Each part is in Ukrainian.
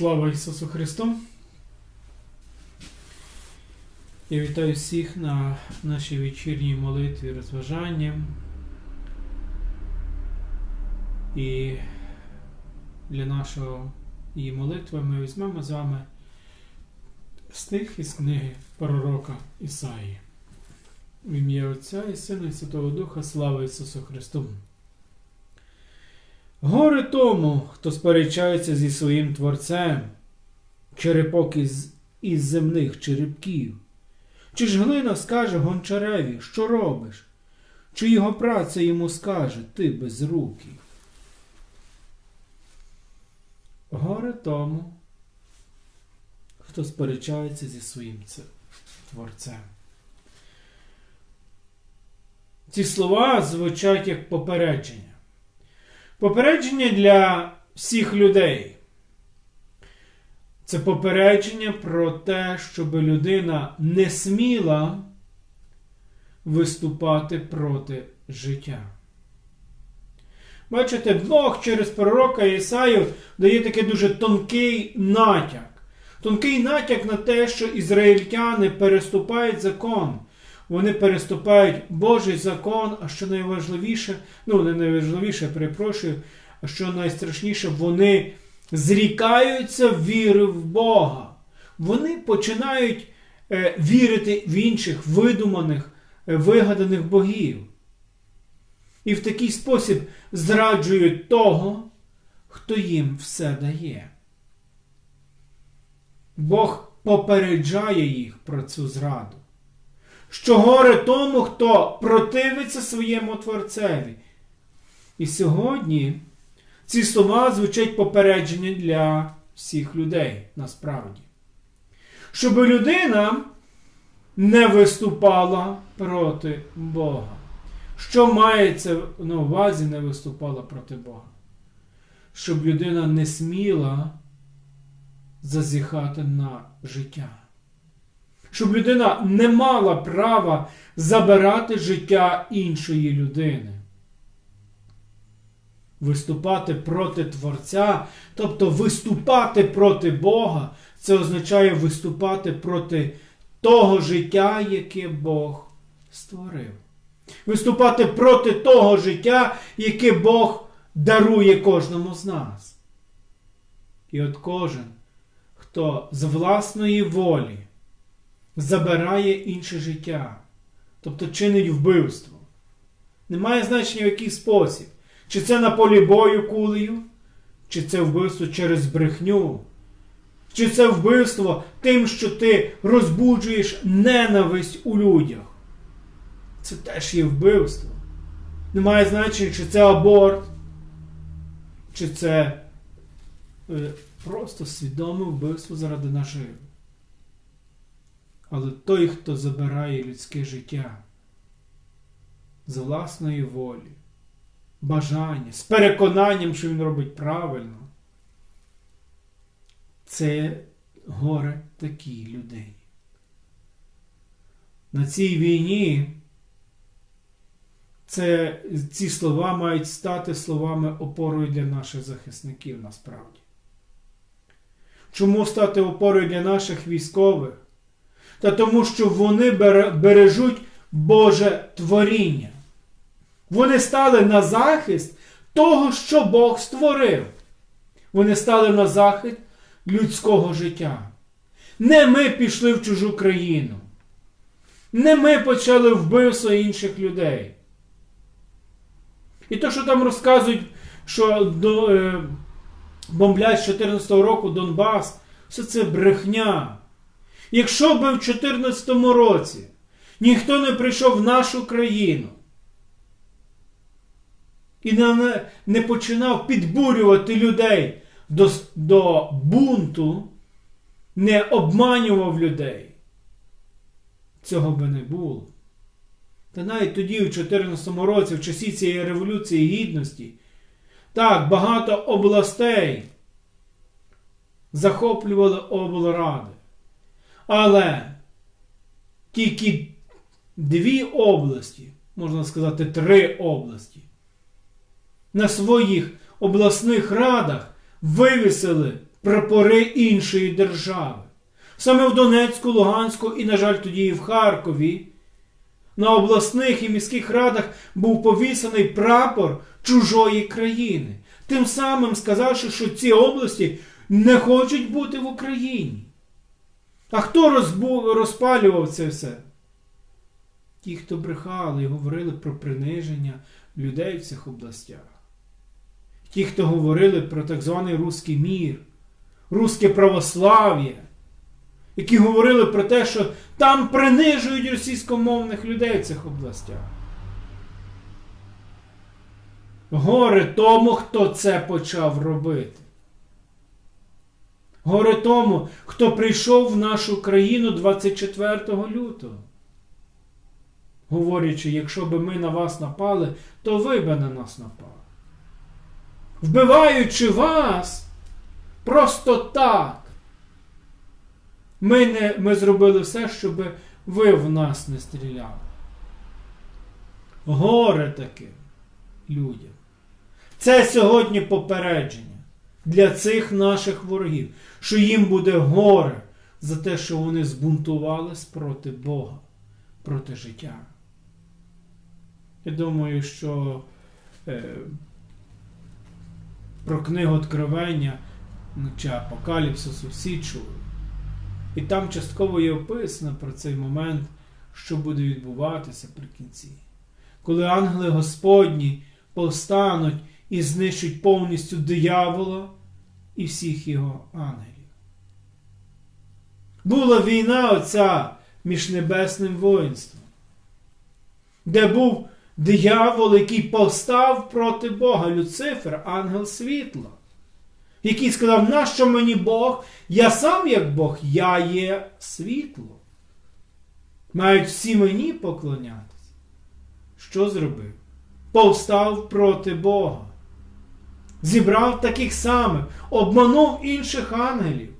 Слава Ісусу Христу! Я вітаю всіх на нашій вечірній молитві розважання. І для нашого її молитви ми візьмемо з вами стих із книги пророка Ісаї. В ім'я Отця і Сина і Святого Духа, слава Ісусу Христу! Горе тому, хто сперечається зі своїм Творцем, черепок із, із земних черепків. Чи ж глина скаже гончареві, що робиш? Чи його праця йому скаже, ти безрукий? Горе тому, хто сперечається зі своїм Творцем. Ці слова звучать як попередження. Попередження для всіх людей. Це попередження про те, щоб людина не сміла виступати проти життя. Бачите, Бог через пророка Ісаю дає такий дуже тонкий натяк. Тонкий натяк на те, що ізраїльтяни переступають закон. Вони переступають Божий закон, а що найважливіше, ну не найважливіше, перепрошую, а що найстрашніше, вони зрікаються віри в Бога. Вони починають е, вірити в інших видуманих, е, вигаданих богів. І в такий спосіб зраджують того, хто їм все дає. Бог попереджає їх про цю зраду. Що горе тому, хто противиться своєму Творцеві. І сьогодні ці слова звучать попередження для всіх людей насправді. Щоб людина не виступала проти Бога. Що мається на увазі не виступала проти Бога? Щоб людина не сміла зазіхати на життя. Щоб людина не мала права забирати життя іншої людини. Виступати проти Творця, тобто виступати проти Бога, це означає виступати проти того життя, яке Бог створив. Виступати проти того життя, яке Бог дарує кожному з нас. І от кожен, хто з власної волі забирає інше життя, тобто чинить вбивство, немає значення в який спосіб. Чи це на полі бою кулею, чи це вбивство через брехню, чи це вбивство тим, що ти розбуджуєш ненависть у людях. Це теж є вбивство. Немає значення, чи це аборт, чи це е, просто свідоме вбивство заради наживи. Але той, хто забирає людське життя з власної волі, бажання, з переконанням, що він робить правильно, це горе такій людині. На цій війні це, ці слова мають стати словами опорою для наших захисників насправді. Чому стати опорою для наших військових? Та тому, що вони бережуть Боже творіння. Вони стали на захист того, що Бог створив. Вони стали на захист людського життя. Не ми пішли в чужу країну. Не ми почали вбивство інших людей. І то, що там розказують, що до, е, бомблять з 14-го року Донбас, все це брехня. Якщо би в 2014 році ніхто не прийшов в нашу країну і не, не починав підбурювати людей до, до бунту, не обманював людей, цього би не було. Та навіть тоді, у 2014 році, в часі цієї революції гідності, так, багато областей захоплювали облради. Але тільки дві області, можна сказати, три області, на своїх обласних радах вивісили прапори іншої держави. Саме в Донецьку, Луганську і, на жаль, тоді і в Харкові. На обласних і міських радах був повісений прапор чужої країни, тим самим сказавши, що ці області не хочуть бути в Україні. А хто розпалював це все? Ті, хто брехали і говорили про приниження людей в цих областях. Ті, хто говорили про так званий руський мір, руське православ'я, які говорили про те, що там принижують російськомовних людей в цих областях. Горе тому, хто це почав робити. Горе тому, хто прийшов в нашу країну 24 лютого. Говорячи, якщо би ми на вас напали, то ви би на нас напали. Вбиваючи вас просто так. Ми, не, ми зробили все, щоб ви в нас не стріляли. Горе таке людям. Це сьогодні попередження для цих наших ворогів, що їм буде горе за те, що вони збунтувались проти Бога, проти життя. Я думаю, що е, про книгу Откровення ну, чи Апокаліпсису всі чули. І там частково є описано про цей момент, що буде відбуватися при кінці. Коли ангели Господні повстануть і знищать повністю диявола і всіх його ангелів. Була війна оця між небесним воїнством, де був диявол, який повстав проти Бога, Люцифер, ангел світла, який сказав, нащо мені Бог? Я сам як Бог, я є світло. Мають всі мені поклонятися. Що зробив? Повстав проти Бога. Зібрав таких самих, обманув інших ангелів.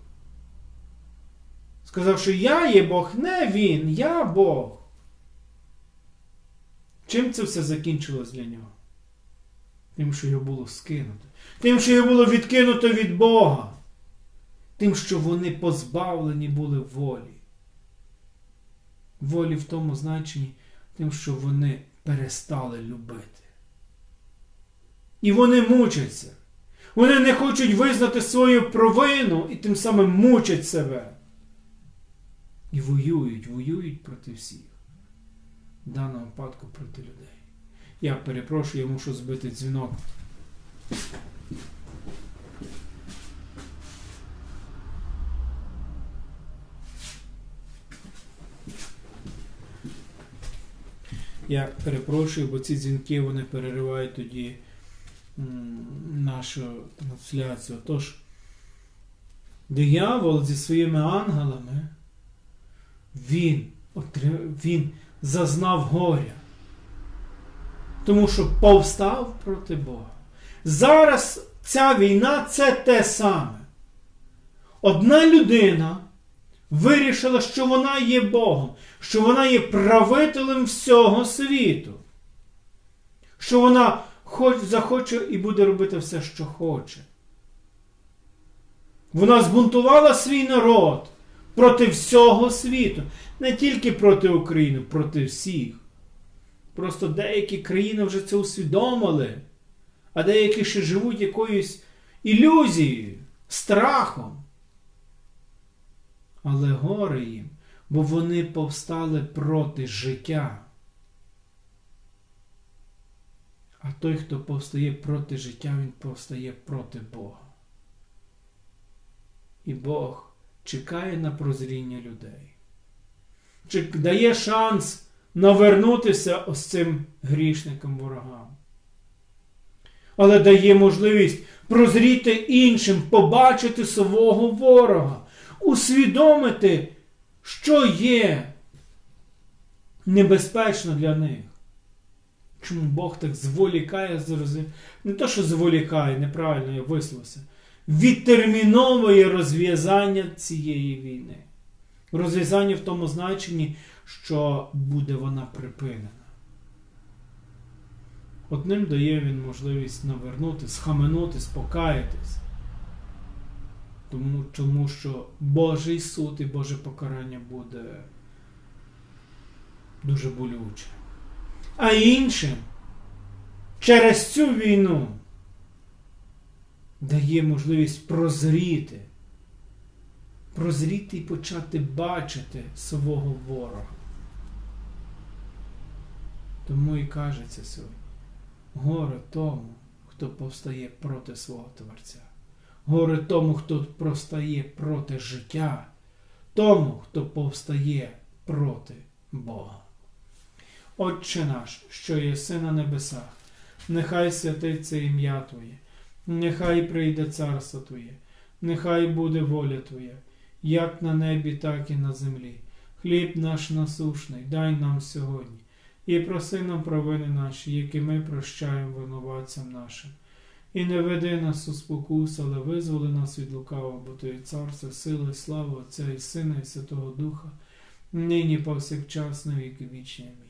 Сказав, що я є Бог, не він, я Бог. Чим це все закінчилось для нього? Тим, що його було скинуто. Тим, що його було відкинуто від Бога. Тим, що вони позбавлені були волі. Волі в тому значенні, тим, що вони перестали любити. І вони мучаться. Вони не хочуть визнати свою провину і тим самим мучать себе. І воюють, воюють проти всіх. В даному випадку проти людей. Я перепрошую, я мушу збити дзвінок. Я перепрошую, бо ці дзвінки вони переривають тоді нашу трансляцію. Тож, диявол зі своїми ангелами, він, він зазнав горя. Тому що повстав проти Бога. Зараз ця війна це те саме. Одна людина вирішила, що вона є Богом, що вона є правителем всього світу, що вона хоч захоче і буде робити все, що хоче. Вона збунтувала свій народ проти всього світу, не тільки проти України, проти всіх. Просто деякі країни вже це усвідомили, а деякі ще живуть якоюсь ілюзією, страхом. Але горе їм, бо вони повстали проти життя. А той, хто повстає проти життя, він повстає проти Бога. І Бог чекає на прозріння людей. Чи дає шанс навернутися ось цим грішникам ворогам. Але дає можливість прозріти іншим, побачити свого ворога, усвідомити, що є небезпечно для них. Чому Бог так зволікає зрозуміти? Не то, що зволікає, неправильно я висловився. Відтерміновує розв'язання цієї війни. Розв'язання в тому значенні, що буде вона припинена. Одним дає він можливість навернути, схаменути, спокаятись. Тому, тому що Божий суд і Боже покарання буде дуже болюче. А іншим через цю війну дає можливість прозріти, прозріти і почати бачити свого ворога. Тому і кажеться сьогодні, горе тому, хто повстає проти свого Творця. Горе тому, хто простає проти життя, тому, хто повстає проти Бога. Отче наш, що єси на небесах, нехай святиться ім'я Твоє, нехай прийде царство Твоє, нехай буде воля Твоя, як на небі, так і на землі. Хліб наш насушний, дай нам сьогодні, і проси нам провини наші, які ми прощаємо винуватцям нашим. І не веди нас у спокус, але визволи нас від лукавого, бо Твоє царство, сила і слава Отця і Сина, і Святого Духа, нині повсякчас на віки вічні. Амінь.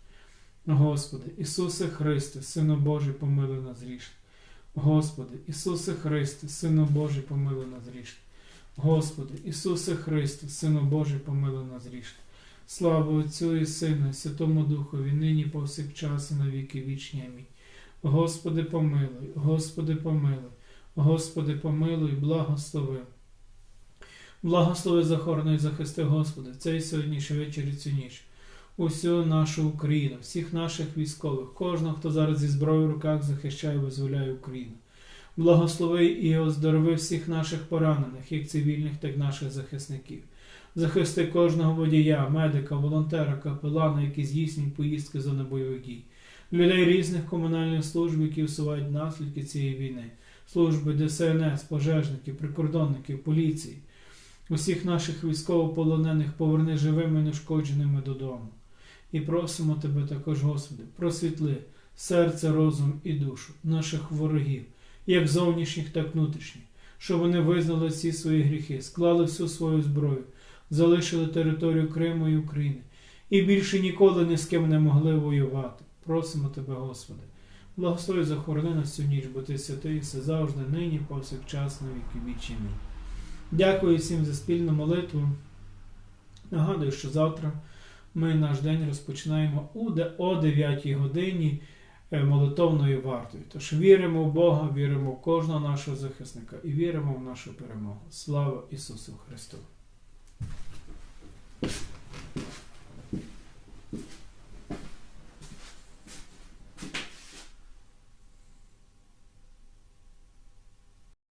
Господи, Ісусе Христе, Сину Божий, помилуй нас грішних. Господи, Ісусе Христе, Сину Божий, помилуй нас грішних. Господи, Ісусе Христе, Сину Божий, помилуй нас грішних. Слава Отцю і Сину, і Святому Духові, нині повсякчас і на віки вічні. Амінь. Господи, помилуй, Господи, помилуй, Господи, помилуй, благослови. Благослови захорони і захисти, Господи, цей сьогоднішній вечір і цю ніч. Усю нашу Україну, всіх наших військових, кожного, хто зараз зі зброєю в руках захищає і визволяє Україну. Благослови і оздорови всіх наших поранених, як цивільних, так і наших захисників. Захисти кожного водія, медика, волонтера, капелана, які здійснюють поїздки за небойових дій, людей різних комунальних служб, які усувають наслідки цієї війни, служби ДСНС, пожежників, прикордонників, поліції, усіх наших військовополонених поверни живими і нешкодженими додому. І просимо Тебе також, Господи, просвітли серце, розум і душу наших ворогів, як зовнішніх, так внутрішніх, щоб вони визнали всі свої гріхи, склали всю свою зброю, залишили територію Криму і України і більше ніколи ні з ким не могли воювати. Просимо Тебе, Господи, благослови захорони нас цю ніч, бо Ти святий, все завжди, нині, повсякчас, на віки вічні. Дякую всім за спільну молитву. Нагадую, що завтра ми наш день розпочинаємо о 9 годині е, молитовною вартою. Тож віримо в Бога, віримо в кожного нашого захисника і віримо в нашу перемогу. Слава Ісусу Христу!